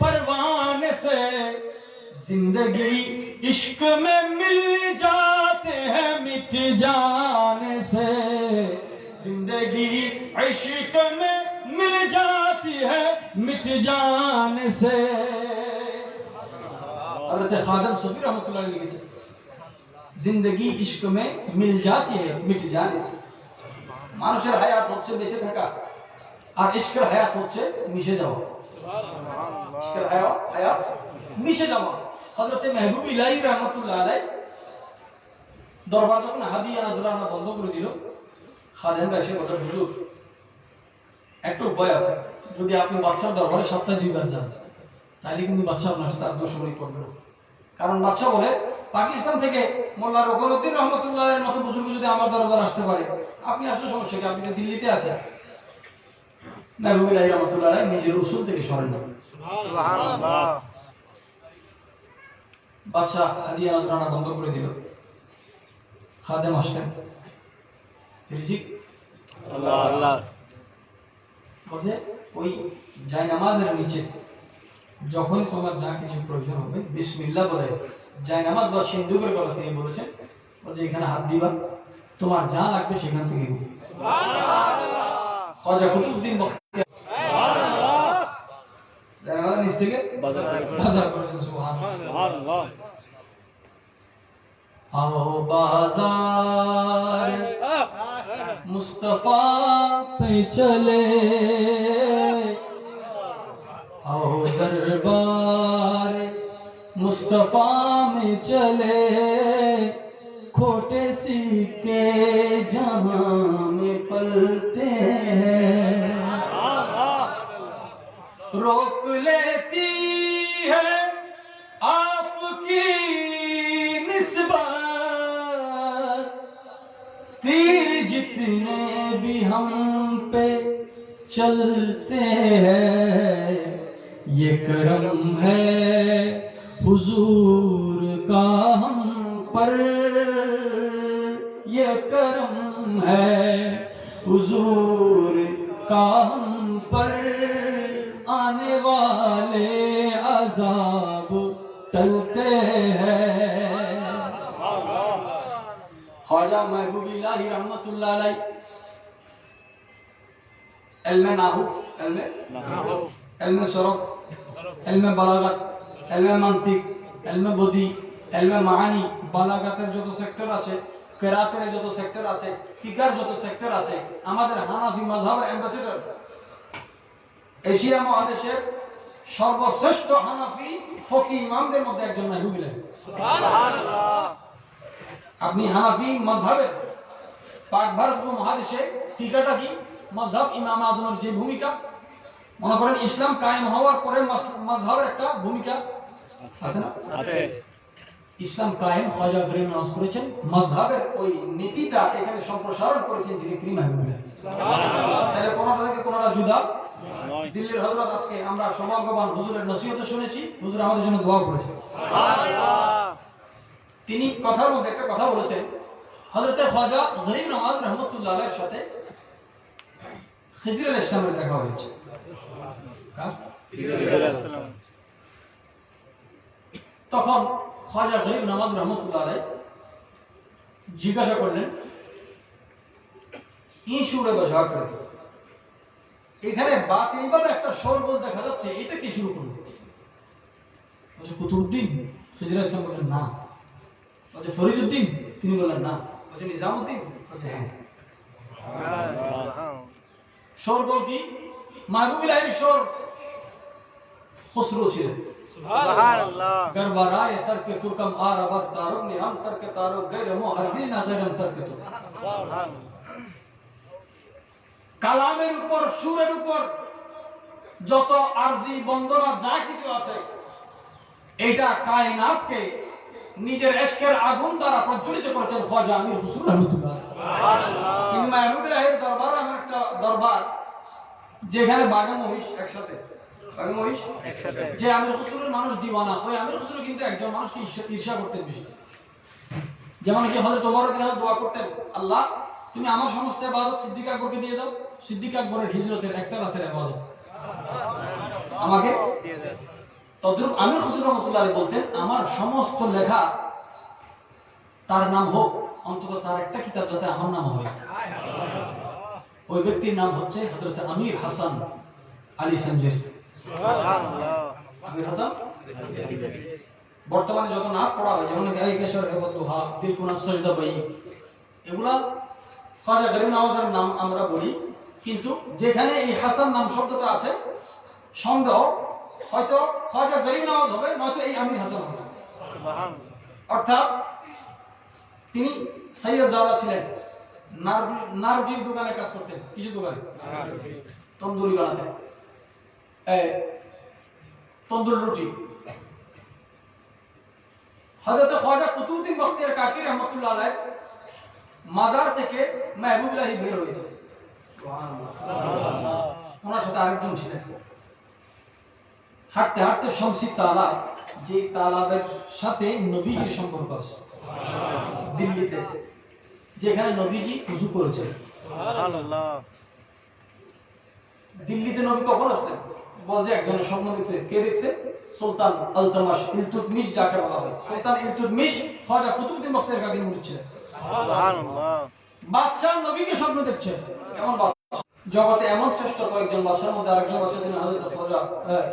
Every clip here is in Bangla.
پروان سے زندگی عشق میں مل جاتے ہیں مٹ جانے سے۔ زندگی عشق میں مل جاتی ہے مٹ جانے سے۔ حضرت خادم صفیر رحمت اللہ علیہ وسلم زندگی عشق میں مل جاتی ہے مٹ جانے سے۔ مانوشر حیات ہوچے بیچے থাকা اور عشق حیات ہوچے মিশে جاؤ۔ যদি আপনি বাদশার দরবারে সপ্তাহে দুইবার যান, তাহলে কিন্তু বাদশাহ আপনার সাথে আর করবে না। কারণ বাদশাহ বলে, পাকিস্তান থেকে মোল্লা রকনুদ্দিন রহমতুল্লাহ মতো বুজুর্গ যদি আমার দরবার আসতে পারে, আপনি আসলে সমস্যা কি? আপনি দিল্লিতে আছেন? মেহবুবিল্লাহ রহমতুল্লাহ নিজের উসুল থেকে সরেন না। বাদশাহ হাদিয়া নজরানা বন্ধ করে দিল। খাদেম আসলেন। রিজিক? বলছে ওই জায় নিচে যখন তোমার যা কিছু প্রয়োজন হবে বিসমিল্লাহ বলে জায় নামাজ বা সিন্ধুকের কথা তিনি বলেছেন বলছে এখানে হাত দিবা তোমার যা লাগবে সেখান থেকে। খাজা নিচ থেকে چلے آؤ دربار مصطفیٰ میں چلے کھوٹے سیکھے جہاں میں پلتے ہیں روک لیتی ہے آپ کی نسبت۔ تیر جتنے بھی ہم پہ چلتے ہیں، یہ کرم ہے حضور کا ہم پر۔ یہ کرم ہے حضور کا ہم پر۔ आने वाले अजाब टलते हैं ख्वाजा महबूबिल्लाह रहमतुल्लाह अलैह इल्म नाहू इल्म इल्म सरफ इल्म बलागत इल्म मंतिक इल्म बुद्धि इल्म মাআনি বালাগাতের যত সেক্টর আছে কেরাতের যত সেক্টর আছে ফিকার যত সেক্টর আছে আমাদের হানাফি মাযহাবের অ্যাম্বাসেডর এশিয়া মহাদেশের সর্বশ্রেষ্ঠ হানাফি ফকি ইমামদের মধ্যে একজন মাহবুবিল্লাহ আপনি হানাফি মজহাবের পাক ভারত উপমহাদেশে ফিকাটা কি? মজহাব ইমাম আজমের যে ভূমিকা। মনে করেন ইসলাম কায়েম হওয়ার পরে মজহাবের একটা ভূমিকা আছে না? ইসলাম কায়েম খাজা গরিব নামাজ করেছেন মজহাবের ওই নীতিটা এখানে সম্প্রসারণ করেছেন যিনি তিনি মাহবুবুল্লাহ তাহলে কোনটা থেকে কোনটা জুদা? দিল্লির হযরত আজকে আমরা সৌভাগ্যবান হুজুরের নসিহতে শুনেছি। হুজুর আমাদের জন্য দোয়া করেছেন। তিনি কথার মধ্যে একটা কথা বলেছেন। হযরতে খাজা গরিব নওয়াজ রহমতুল্লাহ আলাইহির সাথে খিজির আল ইসলামের দেখা হয়েছে। তখন খাজা গরিব নওয়াজ রহমতুল্লাহ জিজ্ঞাসা করলেন ই সুরে বাজা করে এখানে বাতিনিভাবে একটা শোরগোল দেখা যাচ্ছে এটা কি শুরু করল? বলছে কুতুবউদ্দিন? খিজির ইসলাম বললেন না। বলছে ফরিদউদ্দিন? তিনি বললেন না। বলছে নিজামউদ্দিন? বলছে হ্যাঁ। শোরগোল কি? মাহবুবিল্লাহির শোর। খসরু ছিলেন। গরবারায় তর্কে তুরকম আর আবার তারুক নিহাম তর্কে তারুক গैर মো হরগিজ না গैरম তর্কে তুরক কালামের উপর সুরের উপর যত আরজি বন্দনা যা কিছু আছে এটা কায়নাতকে নিজের এশকের আগুন দ্বারা প্রজ্বলিত করেছেন খাজা আমির হুসুর রহমতুল্লাহ দরবার এমন একটা দরবার যেখানে বাঘা মহিষ একসাথে। বাঘা মহিষ? যে আমির হুসুরের মানুষ দিওয়ানা ওই আমির হুসুর কিন্তু একজন মানুষকে ঈর্ষা- করতেন বেশি। যেমন কি হযরত ওমর দোয়া করতেন আল্লাহ তুমি আমার সমস্ত ইবাদত সিদ্দিক আকবরকে দিয়ে দাও। সিদ্দিক আকবরের হিজরতের একটা রাতের ইবাদত। আমাকে? তদ্রুপ আমির হুসুর রহমতুল্লাহ বলতেন, আমার সমস্ত লেখা তার নাম হোক, অন্তত তার একটা কিতাব যাতে আমার নাম হয়। ওই ব্যক্তির নাম হচ্ছে হযরত আমির হাসান আলী সঞ্জরি আমির হাসান? বর্তমানে যত নাম পড়া হয়, যেমন গায়ে কেশর হেবতুহা দিল কুনা সজদা বাই এগুলা খাজা গরিব নওয়াজের নাম আমরা বলি। কিন্তু যেখানে এই হাসান নাম শব্দটা আছে সন্দেহ হয়তো খাজা গরিব নওয়াজ হবে নয়তো এই আমির হাসান হবে। অর্থাৎ তিনি সৈয়দ জাওলা ছিলেন নারজির দোকানে কাজ করতেন। কিছু দোকানে? তন্দুরি বানাতেন তন্দুর রুটি। হযরত খাজা কুতুবউদ্দিন বখতিয়ার কাকি রহমাতুল্লাহ আলাইহ মাজার থেকে মাহবুবুল্লাহি বের হয়েছে ওনার সাথে আরেকজন ছিলেন। হাঁটতে হাঁটতে শমসি তালা, যে তালাবের সাথে নবীজির সম্পর্ক আছে। দিল্লিতে, যেখানে নবীজি উজু করেছেন। দিল্লিতে নবী কখন আসলেন? বল যে একজনের স্বপ্ন দেখছে। কে দেখছে? সুলতান আলতামাশ ইলতুতমিশ, যাকে বলা হয়। সুলতান ইলতুতমিশ খাজা কুতুবউদ্দিন বখতিয়ার কাকির মুরিদ ছিলেন। বাদশাহ নবীকে স্বপ্ন দেখছে। কেমন জগতে এমন শ্রেষ্ঠ কয়েকজন বাদশার মধ্যে আরেকজন বাদশাহ ছিলেন হযরত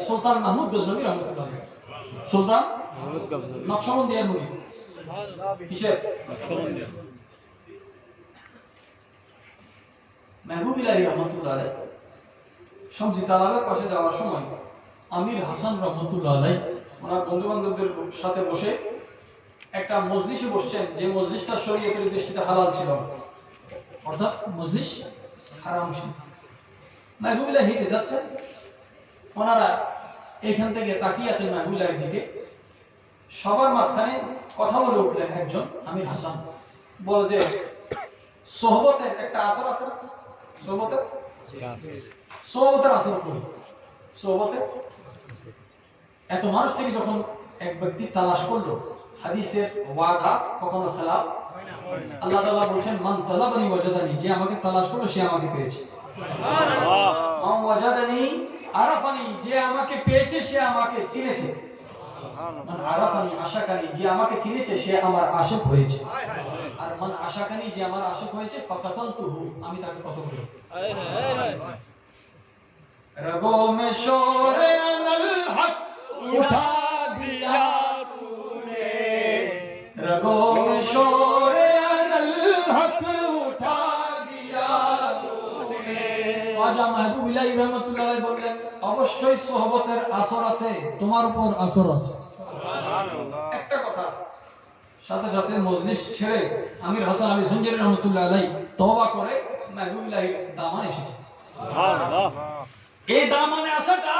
সুলতান মাহমুদ গজনবী রহমাতুল্লাহ সুলতান নকশবন্দিয়ার মুরিদ কিসের? মেহবুব ইলাহি রহমতুল্লাহ শামসি তালাবের পাশে যাওয়ার সময় আমির হাসান রহমতুল্লাহ আলাই ওনার বন্ধু বান্ধবদের সাথে বসে একটা মজলিসে বসছেন, যে মজলিসটা শরীয়তের দৃষ্টিতে হালাল ছিল। অর্থাৎ মজলিস হারাম ছিল। মাহবুবিল্লাহ হেঁটে যাচ্ছেন। ওনারা এখান থেকে তাকিয়ে আছেন মাহবুবিল্লাহের দিকে সবার মাঝখানে কথা বলে উঠলেন একজন, আমির হাসান। বলে যে, সোহবতের একটা আসর আছে? সোহবতের? সোহবতের আসর করি সোহবতের? এত মানুষ থেকে যখন এক ব্যক্তি তালাশ করল হাদিসের ওয়াদা কখনো খেলাফ আল্লাহ মান তালাবানি ওয়াজাদানি যে আমাকে তালাশ করল সে আমাকে পেয়েছে। মান ওয়াজাদানি আরাফানি যে আমাকে পেয়েছে সে আমাকে চিনেছে। মান আরাফানি আশাকানি যে আমাকে চিনেছে সে আমার হয়েছে। আর মান আশাকানি যে আমার হয়েছে আমি তাকে কত করি রগো মে শোরে আনাল হক উঠা দিয়া। रगों में शोर अनल हक उठा दिया तूने খাজা মাহবুবিল্লাহ রহমতুল্লাহ বললেন অবশ্যই সোহবতের আসর আছে তোমার উপর আসর আছে একটা কথা সাথে সাথে মজলিস ছেড়ে আমির হাসান আলী সঞ্জয় রহমতুল্লাহ আলাই তওবা করে মাহবুবিল্লাহ দামান এসেছে এই দামানে আসাটা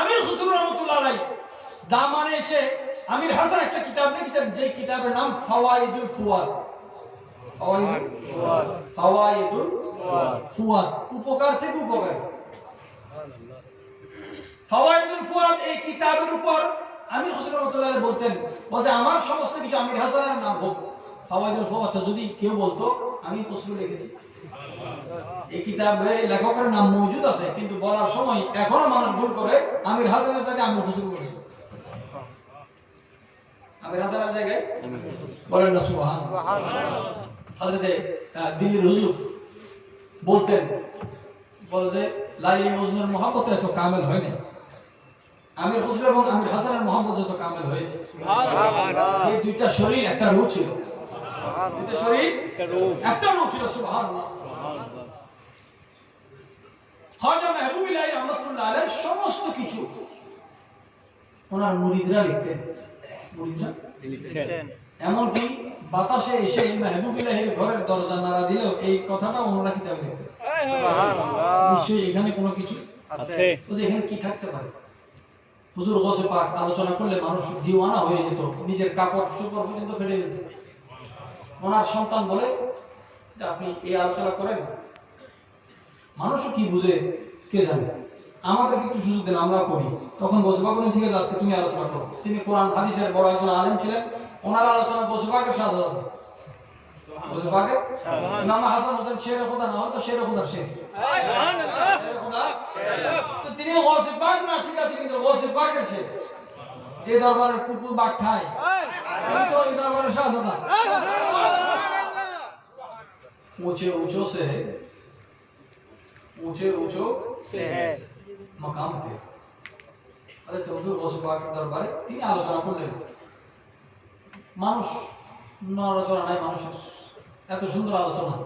আমির হুসুর রহমতুল্লাহ আলাই দামানে এসে আমির হাসান একটা কিতাব লিখতেন যে কিতাবের নাম ফাওয়াইদুল ফুয়াদ। ফাওয়াইদুল ফুয়াদ। উপকার থেকে উপকার। ফাওয়াইদুল ফুয়াদ এই কিতাবের উপর আমির হোসেন রহমতুল্লাহ বলতেন বলতে আমার সমস্ত কিছু আমির হাসানের নাম হোক। ফাওয়াইদুল ফুয়াদটা যদি কেউ বলতো আমি ফসলু লিখেছি। এই কিতাবে লেখকের নাম মজুদ আছে কিন্তু বলার সময় এখনও মানুষ ভুল করে আমির হাসানের জায়গায় আমির ফসলু বলে। জায়গায় বলেন না সুবহান। হাজরতে দিল্লির হুজুর বলতেন বলে যে লাইলি মজনুর মহাব্বত এত কামেল হয়নি আমির হুজুর এবং আমির হাসানের যত কামেল হয়েছে। যে দুইটা শরীর একটা রূহ ছিল। দুইটা শরীর একটা রূহ। ছিল সুবহানাল্লাহ। খাজা মেহবুবিল্লাহ রহমতুল্লাহ আলাইহির সমস্ত কিছু ওনার মুরিদরা লিখতেন। এমনকি বাতাসে এসে মেহবুবিল্লাহের ঘরের দরজা নাড়া দিলেও এই কথাটা ওনারা কিতাবে নিশ্চয়ই এখানে কোনো কিছু আছে। এখানে কি থাকতে পারে? হুজুর গোসে পাক আলোচনা করলে মানুষ দিওয়ানা হয়ে যেত নিজের কাপড় সুপর পর্যন্ত ফেলে যেত। ওনার সন্তান বলে যে আপনি এই আলোচনা করেন মানুষও কি বুঝে কে জানে? আমাদেরকে একটু সুযোগ দেন আমরা করি তখন বসবা বলেন ঠিক আছে আজকে তুমি আলোচনা করো তিনি কোরআন হাদিসের বড় একজন আলেম ছিলেন ওনার আলোচনা বসবাকের সাথে বসবাকের ইমাম হাসান হোসেন শের খোদা না হতো শের খোদার শের শের খোদা তো তিনি ওয়াসে পাক না ঠিক আছে কিন্তু ওয়াসে পাকের শের যে দরবারের কুকুর বাঘ খায় ওই তো ওই দরবারের শাহজাদা ऊंचे ऊंचों से ऊंचे ऊंचो से है মকাম দেন অর্থাৎ দরবারে তিনি আলোচনা করলেন। মানুষ নড়াচড়া নাই মানুষের। এত সুন্দর আলোচনা।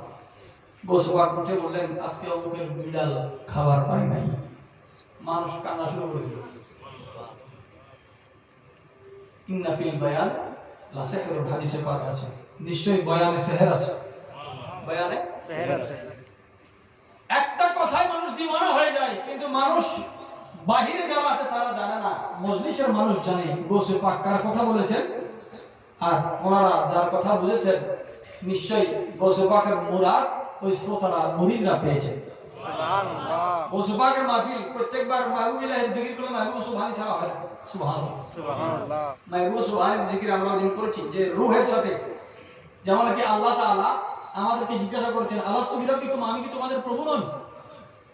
বসবাক উঠে বললেন, আজকে অমুকের বিড়াল খাবার পায় নাই। মানুষ কান্না শুরু করে দিল। বয়ানে সেহের আছে। বয়ানে সেহের আছে। হয়ে যায় কিন্তু মানুষ বাহিরে তারা জানে না। মজলিসের মানুষ জানে গোসে কথা বলেছেন? আর ওনারা যার কথা বুঝেছেন নিশ্চয়ই গোসে পাকের মুরাদ ওই শ্রোতারা পেয়েছে যেমন কি আমাদেরকে জিজ্ঞাসা করছেন আলাস্তু আমি কি তোমাদের প্রভু নই?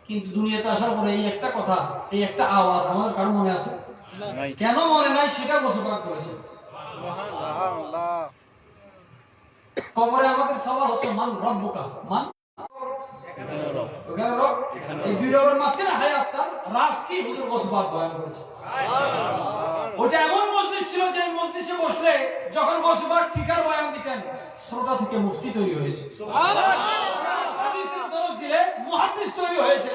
কিন্তু দুনিয়াতে আসার পরে এই একটা কথা এই একটা আওয়াজ আমাদের কারও মনে আছে? কেন মনে নাই সেটা বসবাস করেছে। কবরে আমাদের সবার হচ্ছে মান রব্বুকা? মান শ্রোতা থেকে মুফতি তৈরি হয়েছে। দিলে মুহাদ্দিস তৈরি হয়েছে।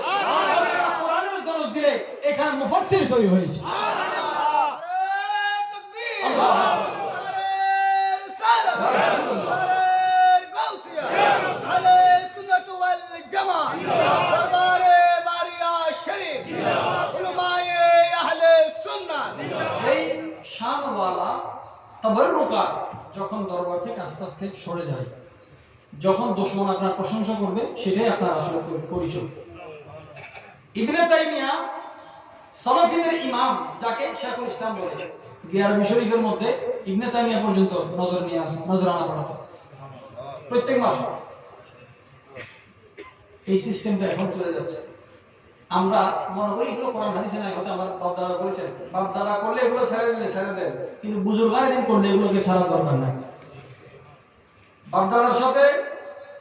কোরআনের দরজ দিলে এখানে মুফাসসির তৈরি হয়েছে। যখন দরবার থেকে আস্তে আস্তে সরে যায় যখন দুশমন আপনার প্রশংসা করবে, সেটাই আপনার আসলে পরিচয়। ইবনে তাইমিয়া সালাফিদের ইমাম, যাকে শেখুল ইসলাম বলে, গিয়ার শরীফের মধ্যে ইবনে তাইমিয়া পর্যন্ত নজর নিয়ে আসে নজরানা পড়াতো। প্রত্যেক মাসে এই সিস্টেমটা এখন চলে যাচ্ছে। আমরা মনে করি এগুলো কোরআন হাদিসে নাই, হয়তো আমার বাপ দাদা করেছেন। বাপ দাদা করলে এগুলো ছেড়ে দিলে, ছেড়ে দেন। কিন্তু বুজুর্গানে দিন করলে এগুলোকে ছাড়ার দরকার নাই। বাগদানের সাথে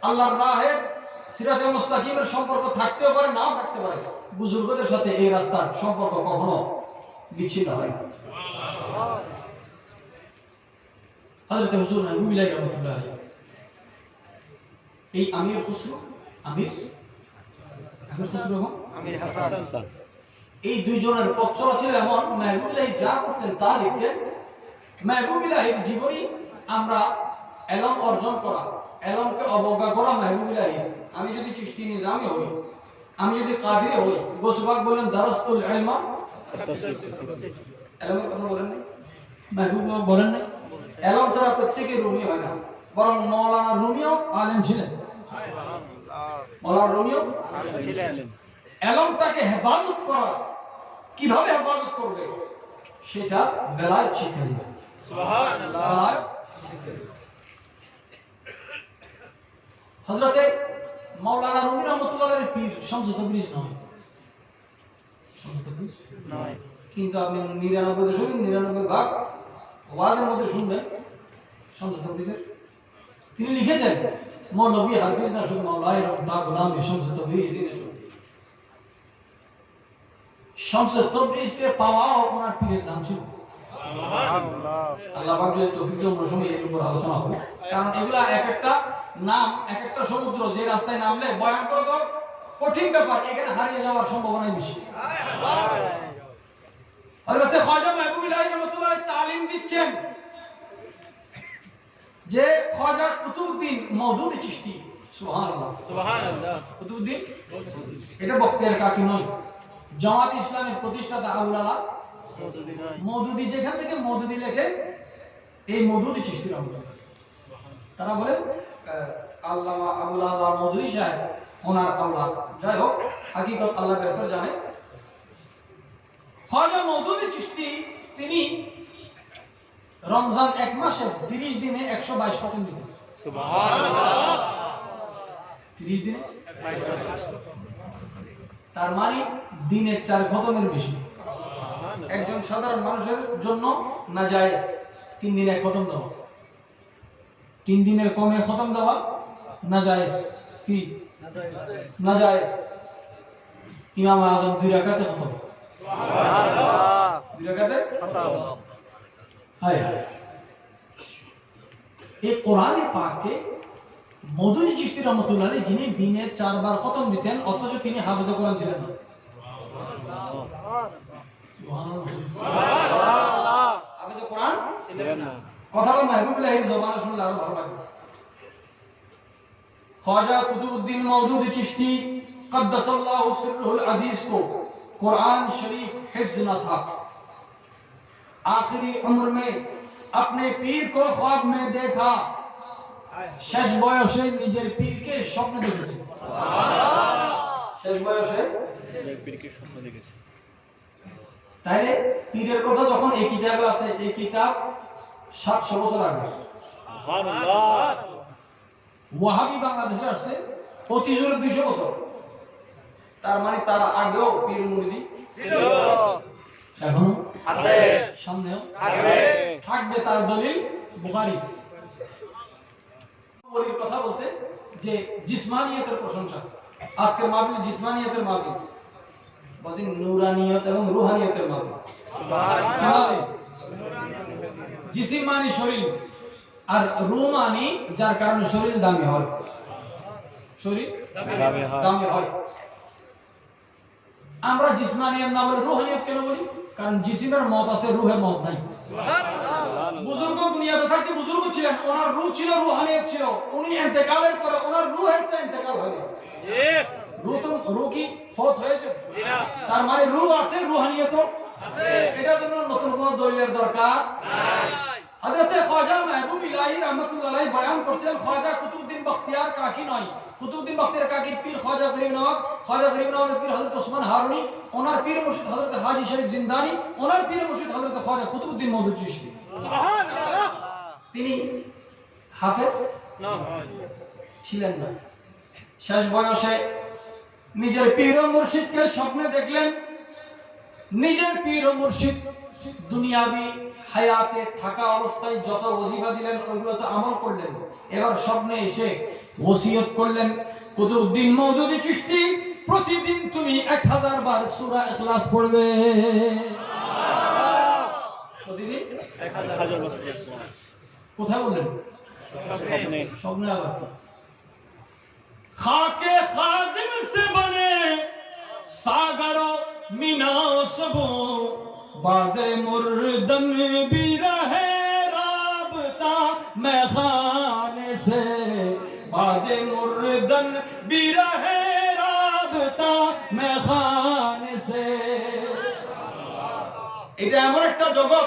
আল্লাহর রাহে সিরাজে মুস্তাকিমের সম্পর্ক থাকতেও পারে নাও থাকতে পারে। বুজুর্গদের সাথে এই রাস্তার সম্পর্ক কখনো বিচ্ছিন্ন হয় রহমতুল্লাহ এই আমির খুসরু আমির? আমির খুসরু আমির হাসান। এই দুইজনের পথ চলা ছিল এমন যা করতেন তা লিখতেন। মাহবুবিল্লাহের জীবনী আমরা এলম অর্জন করা, এলমকে অবজ্ঞা করা মেহবুবিলাহি আমি যদি চিস্তি নিজামে হই, আমি যদি কাদিরে হই, গোসবাক বলেন দারস্তুল ইলমা। এলমের কথা বলেন নাই? মেহবুব বলেন নাই? এলম ছাড়া প্রত্যেকে রুমি হয় না, বরং মৌলানা রুমিও আলেম ছিলেন। মৌলানা রুমিও এলমটাকে হেফাজত করা। কীভাবে হেফাজত করবে? সেটা বেলায় শিক্ষা দিবে। বেলায়েত হযরতে মাওলানা রহমতুল্লাহের পীর নয়? কিন্তু আপনি নিরানব্বই দশমিক নিরানব্বই ভাগ ওয়াজের মধ্যে শুনবেন তিনি লিখেছেন মৌলভী হারকিজ না শুধু মাওলায় গোলাম তাবরিজকে পাওয়াও ওনার পীরের দান ছিল। আল্লাহ পাক যদি তৌফিক দেন আমরা সময় এর উপর আলোচনা হবে কারণ এগুলা এক একটা নাম এক একটা সমুদ্র যে রাস্তায় নামলে বয়ান করে তো কঠিন ব্যাপার এখানে হারিয়ে যাওয়ার সম্ভাবনাই বেশি। হযরত খাজা মাহবুব রাহমাতুল্লাহ তালিম দিচ্ছেন যে খাজা কুতুবউদ্দিন মওদুদি চিশতি। সুবহানাল্লাহ। কুতুবউদ্দিন? এটা বখতিয়ার কাকি নয়। জামাত ইসলামের প্রতিষ্ঠাতা আউলালা মধুদি যেখান থেকে মধুদি লেখে এই মধুদি চিস্তি রহমতুল্লাহ। তারা বলে আল্লামা আবুল আল্লাহ মধুদি সাহেব ওনার যাই হোক হাকিকত আল্লাহ বেহতর জানে। খাজা চিস্তি তিনি রমজান এক মাসে তিরিশ দিনে একশো বাইশ খতম দিতেন। তিরিশ দিনে? তার মানে দিনের চার খতমের বেশি। একজন সাধারণ মানুষের জন্য না যায় তিন দিনে খতম দেওয়া। তিন দিনের কমে খতম দেওয়া না যায় কি? না যায় ইমাম আজম দুই রাকাতে খতম। দুই রাকাতে? হায়। এই কোরআনে পাককে মধুই চিস্তি রহমতুল্লাহ আলাইহি যিনি দিনে চারবার খতম দিতেন অথচ তিনি হাফেজে কোরআন ছিলেন না। হাফেজে কোরআন? কথাটা মাহবুবুল্লাহের জবানে শুনলে আরো ভালো লাগবে ख्वाजा कुतुबुद्दीन मौदूद चिश्ती कद्दसल्लाहु सिर्रुल अजीज को कुरान शरीफ हिफ्ज न था आखिरी उम्र में अपने पीर को ख्वाब में देखा শেষ বয়সে নিজের পীরকে স্বপ্ন দেখেছে শেষ বয়সে স্বপ্ন দেখেছি তাইলে পীরের কথা যখন এই কিতাবে আছে এই কিতাব সাতশো বছর আগে। ওয়াহাবি বাংলাদেশে আসছে অতি জোরে দুইশো বছর। তার মানে তার আগেও পীর মুরিদি এখনও সামনেও থাকবে। তার দলিল বুখারী। বলির কথা বলতে যে জিসমানিয়তের প্রশংসা। আজকের মাহফিল জিসমানিয়তের মাহফিল। বলতেন নুরানিয়ত এবং রুহানিয়তের কীভাবে? জিসিম মানে শরীর আর রু মানে যার কারণে শরীর দামি হয়। শরীর দামি হয়। আমরা জিসমানিয়ত না বলে রুহানিয়ত কেন বলি? কারণ জিসিমের মত আছে রুহের মত নাই। বুজুর্গ দুনিয়াতে থাকতে বুজুর্গ ছিলেন ওনার রু ছিল রুহানিয়ত ছিল। উনি ইন্তেকালের পরে ওনার রুহের তো হয়নি। রু তো রু কি ফত হয়েছে? তার মানে রু আছে রুহানিয়ত। এটার জন্য নতুন কোন দলিলের দরকার? হযরতে খাজা মাহবুব ইলাহি রাহমাতুল্লাহ বয়ান করছেন খাজা কুতুবউদ্দিন বখতিয়ার কাকি নয়। কুতুবউদ্দিন বখতিয়ার কাকির পীর খাজা গরিব নওয়াজ খাজা গরিব নওয়াজের পীর হযরত ওসমান হারুনি ওনার পীর মুর্শিদ হযরত হাজী শরীফ জিন্দানি ওনার পীর মুর্শিদ হযরত খাজা কুতুবউদ্দিন মওদুদ চিশতি। তিনি হাফেজ? ছিলেন না। শেষ বয়সে নিজের পীর মুর্শিদকে স্বপ্নে দেখলেন নিজের পীর ও মুর্শিদ দুনিয়াবি হায়াতে থাকা অবস্থায় যত ওজিফা দিলেন ওগুলো তো আমল করলেন। এবার স্বপ্নে এসে ওসিয়ত করলেন। কুতুবউদ্দিন মওদুদি চিশতি, প্রতিদিন তুমি 1000 বার সূরা ইখলাস পড়বে। প্রতিদিন? কোথায় বললেন? স্বপ্নে আবার। খাকে খাদিম সে বনে सागरो मिनासबो बाद मुर्दन भी रहे राबता मैं खाने से बाद मुर्दन भी रहे राबता मैं खाने से এটা এমন একটা জগৎ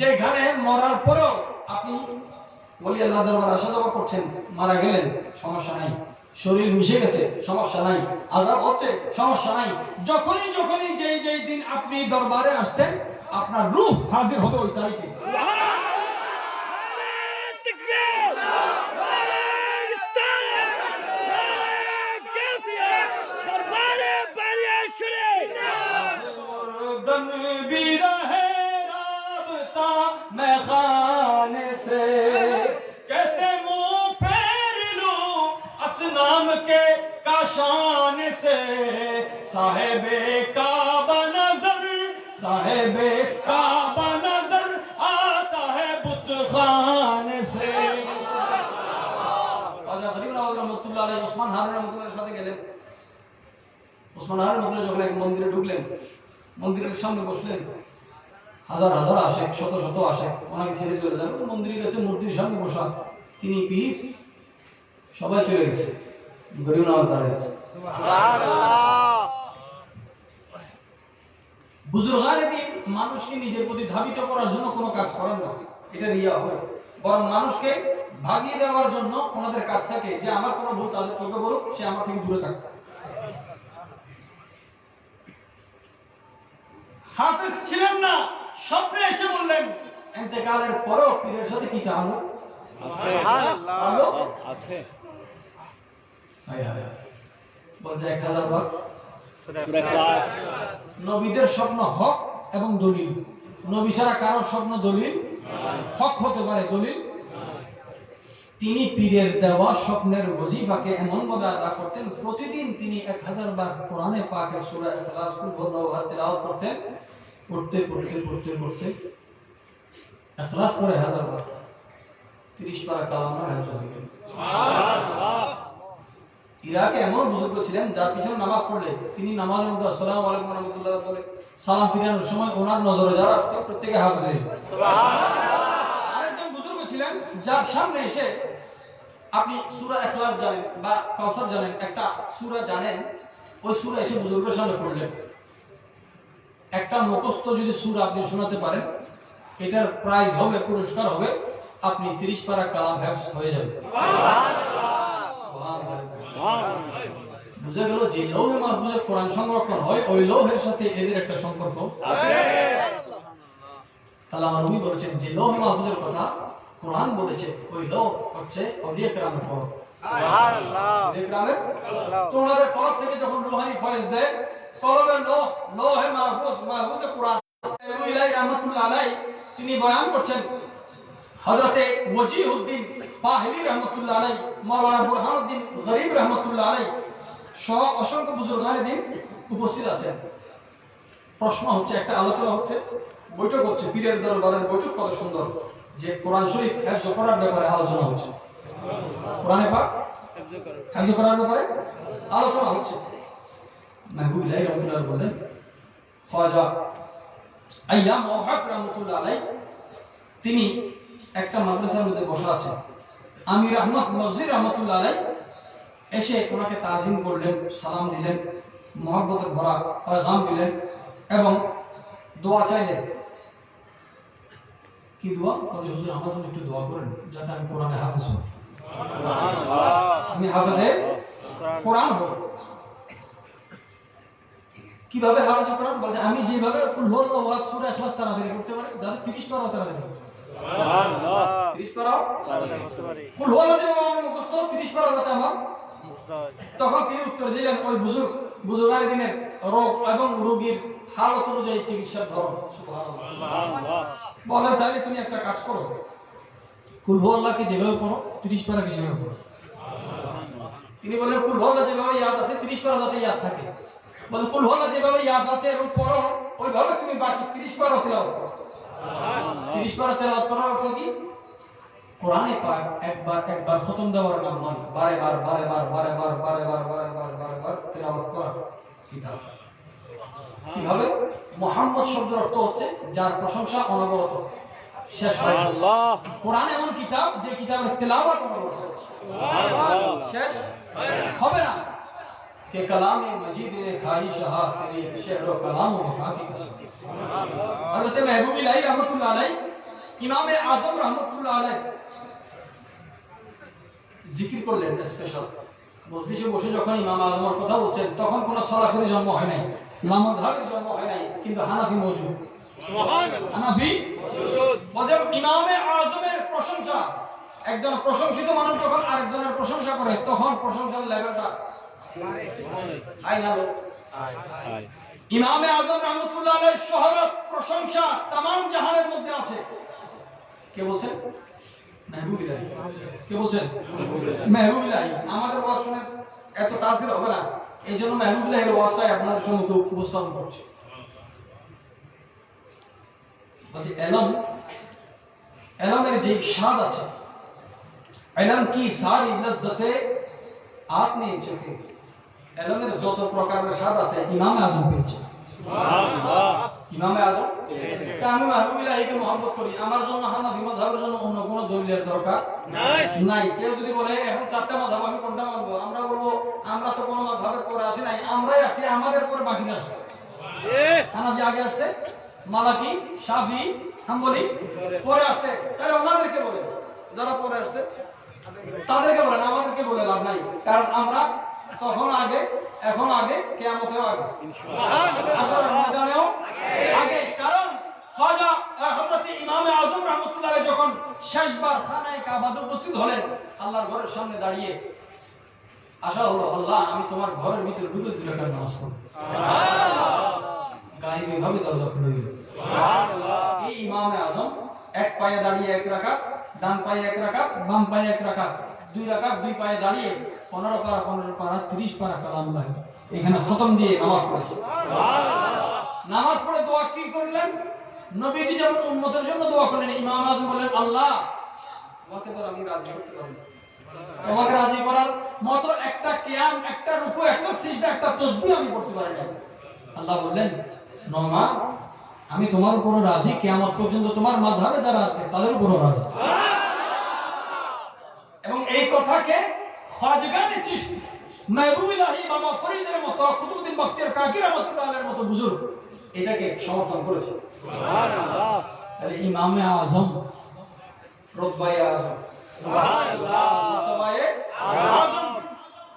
যেখানে মরার পরেও আপনি বলি আল্লাহ দরবার আসা যাওয়া করছেন মারা গেলেন সমস্যা নাই শরীর মিশে গেছে সমস্যা নাই আজাব হচ্ছে সমস্যা নাই যখনই যখনই যেই যেই দিন আপনি দরবারে আসতেন আপনার রূহ হাজির হবে ওই তারিখে मुर्दन भी रहे राबता मैं खाने से असनाम के काशान से साहेबे काबा नजर साहेबे काबा नजर आता है बुत खान से খাজা গরিব নওয়াজ রহমতুল্লাহ আলাইহি ওসমান হারুন রহমতুল্লাহর সাথে গেলেন ওসমান হারুন রহমতুল্লাহ যখন এক মন্দিরে ঢুকলেন মন্দিরের সামনে বসলেন হাজার হাজার আসে শত শত আসে ওনাকে ছেড়ে চলে যান মন্দিরের কাছে মূর্তির সামনে বসা তিনি পীর সবাই চলে গেছে গরিব নওয়াজ দাঁড়িয়ে আছে। বুজুর্গানে দিন মানুষকে নিজের প্রতি ধাবিত করার জন্য কোনো কাজ করেন না। এটা রিয়া হবে বরং মানুষকে ভাগিয়ে দেওয়ার জন্য ওনাদের কাছ থেকে যে আমার কোনো ভুল তাদের চোখে পড়ুক সে আমার থেকে দূরে থাকবে হাফেজ ছিলেন না স্বপ্নে এসে বললেন এতেকালের পরও পীরের সাথে কি তাহলে আছে। এক হাজার বার নবীদের স্বপ্ন হক এবং দলিল। নবী ছাড়া কারও স্বপ্ন দলিল? হক হতে পারে দলিল? তিনি পীরের দেওয়া স্বপ্নের ওজিফাকে এমন ভাবে আদা করতেন প্রতিদিন তিনি এক হাজার বার কোরআনে পাকের সূরা তেলাওয়াত করতেন। পড়তে পড়তে পড়তে পড়তে। পড়ে হাজার বার। 30 পারা কালামার হয়ে গেল। ইরাকে এমন বুজুর্গ ছিলেন যার পিছনে নামাজ পড়লে তিনি নামাজের মধ্যে আসসালামু আলাইকুম রহমতুল্লাহ বলে সালাম ফিরানোর সময় ওনার নজরে যারা আসতো প্রত্যেকে হাফেজ। হয়ে আরেকজন বুজুর্গ ছিলেন যার সামনে এসে আপনি সূরা ইখলাস জানেন বা কাউসার জানেন একটা সূরা জানেন ওই সূরা এসে বুজুর্গের সামনে পড়লেন। একটা মুখস্থ যদি সুর আপনি শোনাতে পারেন এটার প্রাইজ হবে পুরস্কার হবে আপনি 30 পারা কালাম হাফেজ হয়ে যাবেন। সুবহানাল্লাহ। বুঝা গেল যে লৌহে মাহফুজে কোরআন সংরক্ষণ হয়, ওই লৌহের সাথে এদের একটা সম্পর্ক তাহলে আমার উনি বলেছেন যে লৌহে মাহফুজের কথা কোরআন বলেছে, ওই হচ্ছে তিনি বয়ান করছেন হযরতে ওয়াজিহুদ্দিন পাহলি রহমাতুল্লাহ আলাই মাওলানা বুরহানুদ্দিন গরিব রহমাতুল্লাহ আলাই সহ অসংখ্য বুজুর্গানে দিন উপস্থিত আছেন। প্রশ্ন হচ্ছে, একটা আলোচনা হচ্ছে, বৈঠক হচ্ছে, পীরের দরবারের বৈঠক কত সুন্দর, যে কোরআন শরীফ হেফজ করার ব্যাপারে আলোচনা হচ্ছে। কোরআনে পাক? হেফজ করার ব্যাপারে আলোচনা হচ্ছে। মাহবুবিল্লাহ রহমতুল্লাহ বলেন খাজা আইয়াম ওহাব রহমতুল্লাহ আলাই তিনি একটা মাদ্রাসার মধ্যে বসা আছেন আমির আহমদ নজির রহমতুল্লাহ আলাই এসে ওনাকে তাজিম করলেন, সালাম দিলেন মহব্বতে ভরা পয়গাম দিলেন এবং দোয়া চাইলেন। কি দোয়া? বলে হুজুর, আমার একটু দোয়া করেন যাতে আমি কোরআনে হাফেজ হই। আমি হাফেজে কোরআন হই। কীভাবে হাফেজে কোরআন? বলতে আমি যেভাবে কুল হুয়াল্লাহু আহাদ সূরা ইখলাস করতে পারি, যাতে 30 পারা তাড়াতাড়ি করতে পারি। সুবহানাল্লাহ 30 পারা কুল হুয়াল্লাহু মুখস্থ 30 পারা যাতে আমার। তখন তিনি উত্তর দিলেন ওই বুজুর্গ দিনের রোগ এবং রোগীর হালত অনুযায়ী চিকিৎসার ধরন। তাহলে তুমি একটা কাজ করো। কুলহু আল্লাহকে যেভাবে পড়ো তিরিশ পারা সেভাবে পড়ো। তিনি বললেন কুলহু আল্লাহ যেভাবে ইয়াদ আছে তিরিশ পারা যাতে ইয়াদ থাকে। বলে কুলহু আল্লাহ যেভাবে ইয়াদ আছে এবং পড়ো ওইভাবে তুমি বাকি তিরিশ পারা তেলাওয়াত করো। উনিশ বার তেল অর্থ কি? কোরআনে পাক একবার একবার খতম দেওয়ার নাম নয় বারে বার বারে বার বারে বার বারে বার বারে বার বারে বার তেলাওয়াত করা কিতাব। কীভাবে মোহাম্মদ শব্দের অর্থ হচ্ছে যার প্রশংসা অনবরত শেষ হয় কোরআন এমন কিতাব যে কিতাবের তেলাওয়াত শেষ হবে না। کہ کلام مجید نے کھائی شہا تیری شعر و کلام و مکاتی کا شہر حضرت محبوب الہی رحمت ইমামে আজম রহমতুল্লাহ আলহ জিকির করলেন স্পেশাল মসজিষে বসে যখন ইমাম আজমের কথা বলছেন তখন কোন সলাফির জন্ম হয় নাই মামধারের জন্ম হয় নাই কিন্তু হানাফি মজুদ ইমামে আজম রহমতুল্লাহ শহরত প্রশংসা তাম জাহানের মধ্যে আছে। কে বলছেন? যে স্বাদ আছে কি আপনি যত প্রকারের স্বাদ আছে ইমামে আজম পেয়েছে। ইমামে আজম? তা আমি মাহবুবিলাহিকে মহব্বত করি। আমার জন্য হানাফি মাযহাবের জন্য অন্য কোনো দলিলের দরকার নাই। কেউ যদি বলে এখন চারটা মাযহাব আমি কোনটা মানবো? আমরা বলব আমরা তো কোনো মাযহাবের পরে আসি নাই। আমরাই আছি আমাদের পরে বাকিরা আসছে। হানাফি আগে আসছে মালাকি শাফি হাম্বলি পরে আসছে। তাহলে ওনাদেরকে বলে যারা পরে আসছে তাদেরকে বলেন আমাদেরকে বলে লাভ নাই। কারণ আমরা তখন আগে এখন আগে কেয়ামতেও আগে। আসরের ময়দানেও আগে কারণ খাজা হযরত ইমামে আজম রাহমাতুল্লাহ যখন শেষবার খানায় কাবাতে উপস্থিত হলেন আল্লাহর ঘরের সামনে দাঁড়িয়ে আশা হলো আল্লাহ আমি তোমার ঘরের ভিতরে ঢুকে দুই রাকাত নামাজ পড়ব। গায়েবী ভাবে দরজা খুলে দিল। এই ইমামে এক পায়ে দাঁড়িয়ে এক রাকাত ডান পায়ে এক রাখা বাম পায়ে এক রাকাত দুই রাকাত দুই পায়ে দাঁড়িয়ে পনেরো পারা পনেরো পারা, তিরিশ পারা কালাম লাগে এখানে খতম দিয়ে নামাজ পড়েছে। নামাজ পড়ে দোয়া কি করলেন? নবীজি যেমন উম্মতের জন্য দোয়া করলেন, ইমাম আজম বললেন আল্লাহ, তোমাকে তো আমি রাজি করতে পারি তোমাকে রাজি করার মতো একটা কিয়াম, একটা রুকু, একটা সিজদা, একটা তসবিহ আমি করতে পারি না। আল্লাহ বললেন নমা আমি তোমার উপর রাজি। কিয়ামত পর্যন্ত তোমার মাঝহাবে যারা আসবে, তাদের উপরও রাজি। এই কথাকে খাজগানে চিশতি মেহবুব ইলাহি বাবা ফরিদের মতো কুতুবউদ্দিন বখতিয়ার কাকি রহমাতুল্লাহ আলাইহির মতো বুজুর্গ এটাকে সমর্থন করেছে। সুবহানাল্লাহ। তাহলে ইমামে আজম রব্বায়ে আজম রব্বায়ে আজম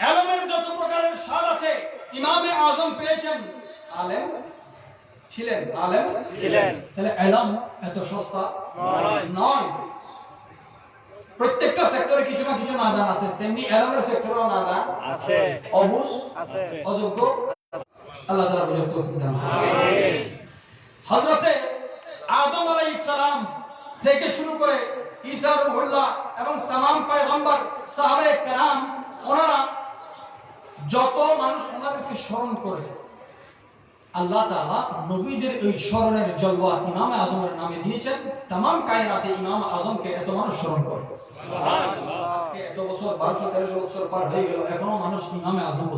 এলমের যত প্রকারের স্বাদ আছে ইমামে আজম পেয়েছেন। আলেম ছিলেন আলেম ছিলেন। তাহলে এলম এত সস্তা নয়। নয় প্রত্যেকটা সেক্টরে কিছু না কিছু নাদান আছে তেমনি এলমের সেক্টরেও নাদান আছে অবুজ আছে অযোগ্য আল্লাহ তাআলা বুঝার তৌফিক দান হযরতে আদম আলাইহিস সালাম থেকে শুরু করে ঈসা রুহুল্লাহ এবং तमाम পয়গম্বর সাহাবায়ে কেরাম ওনারা যত মানুষ ওনাদেরকে স্মরণ করে আল্লাহ তালা নবীদের ওই স্মরণের জলবা ইমাম আজমের নামে দিয়েছেন। তাম কায়রাতে ইমাম আজমকে এত মানুষ স্মরণ করে। আজকে এত বছর বারোশো তেরোশো বছর পার হয়ে গেল এখনও মানুষ ইমামে আজম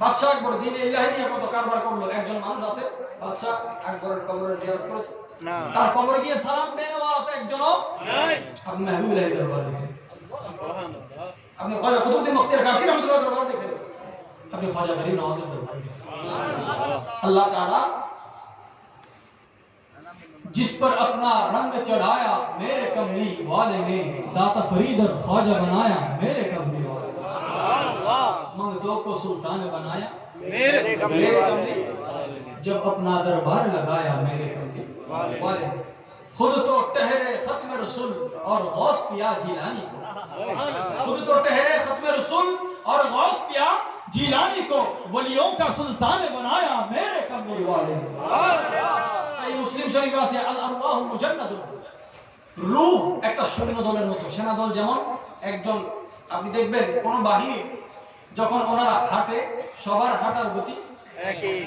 আচ্ছা, একজন মানুষ আছে বাদশাহ তার কবরে গিয়ে সালাম اپنے خواجہ قطب الدین مختار کی رحمت اللہ دربار دیکھے اپنے خواجہ غریب نواز دربار دیکھے اللہ تعالی جس پر اپنا رنگ چڑھایا، میرے کملی والے نے داتا فرید اور خواجہ بنایا، میرے کملی والے منگ دو کو سلطان بنایا، میرے کملی جب اپنا دربار لگایا، میرے کملی والے خود تو ٹہرے ختم رسول اور غوث پیا جیلانی کو۔ खुद तो ठहरे खत्म रसूल और गौस पिया जिलानी को वलियों का सुल्तान बनाया मेरे कमली वाले ने সহি মুসলিম শরীফ আছে আল আরওয়াহু মুজান্নাদুন রূহ একটা সৈন্য দলের মতো সেনা দল যেমন একজন আপনি দেখবেন কোন বাহিনী যখন ওনারা হাঁটে সবার হাঁটার গতি একই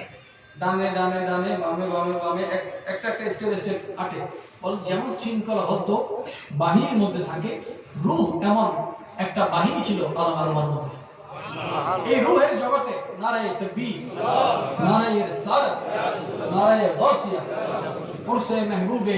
ডানে ডানে ডানে বামে বামে বামে এক- একটা একটা স্টেপ স্টেপ হাঁটে বল যেমন শৃঙ্খলাবদ্ধ বাহিনীর মধ্যে থাকে, রুহ এমন একটা বাহিনী ছিল আলম আলমার মধ্যে। এই রুহের জগতে নারায়ণ তকবীর, নারায় রিসালাত নারায়ে মেহবুবে